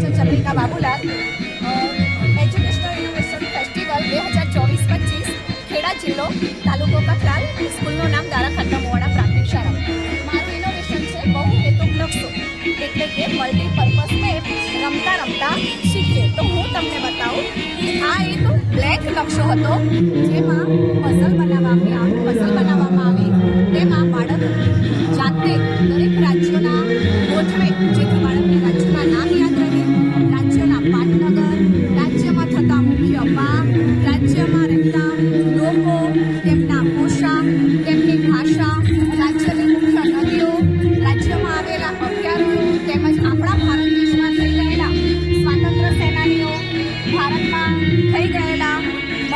Zaverchand Chandrika Babulal educational innovation festival બે હજાર ચોવીસ પચીસ, ખેડા જિલ્લો, તાલુકો કઠલાલ સ્કૂલનું નામ દારા મોડા પ્રાથમિક શાળા. મારું ઇનોવેશન છે બહુ હેતુક નકશો એટલે કે મલ્ટીપર્પઝ મેપ રમતા રમતા શીખીએ. તો હું તમને બતાવું, આ એક બ્લેક નકશો હતો, જેમાં પઝલ બનાવવામાં આવી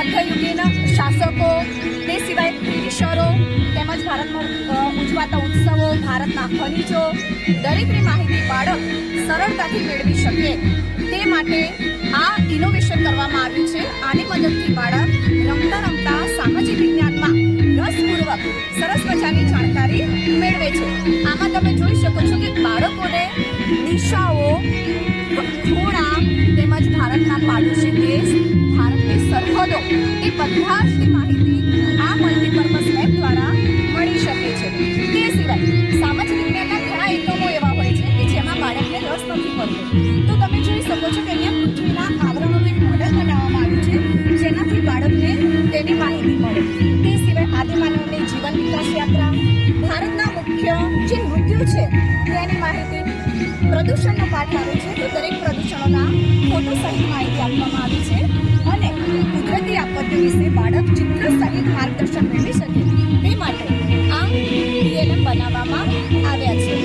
મધ્યયુગીન શાસકો, તે સિવાય બ્રિટિશરો તેમજ ભારતમાં ઉજવાતા ઉત્સવો, ભારતના ખનિજો, દરેકની માહિતી બાળક સરળતાથી મેળવી શકે. તે માટે આ ઇનોવેશન કરવામાં આવ્યું છે. આની મદદથી બાળક રમતા રમતા સામાજિક વિજ્ઞાનમાં રસપૂર્વક સરસ મજાની જાણકારી મેળવે છે. આમાં તમે જોઈ શકો છો કે બાળકોને દિશાઓ ખૂણા તેમજ ભારતના પાડોશી જની માહિતી આ મલ્ટીપર્પઝ લેબ દ્વારા મળી શકે છે. તે સિવાય સામાજિક વિજ્ઞાનના ઘણા એકમો એવા હોય છે કે જેમાં બાળકને રસ નથી પડતો. તો તમે જોઈ શકો છો કે અહીંયા પૃથ્વીના આવરણનું એક મોડલ બનાવવામાં આવ્યું છે, જેનાથી બાળકને તેની માહિતી મળે. તે સિવાય આદિમાનવની જીવન વિકાસ યાત્રા, ભારતના મુખ્ય જે મૃત્યુ છે, તેની માહિતી પ્રદૂષણનો પાઠ આવે માર્ગદર્શન મેળવી શકે તે માટે આ ડીએલએમ બનાવવામાં આવ્યા છે.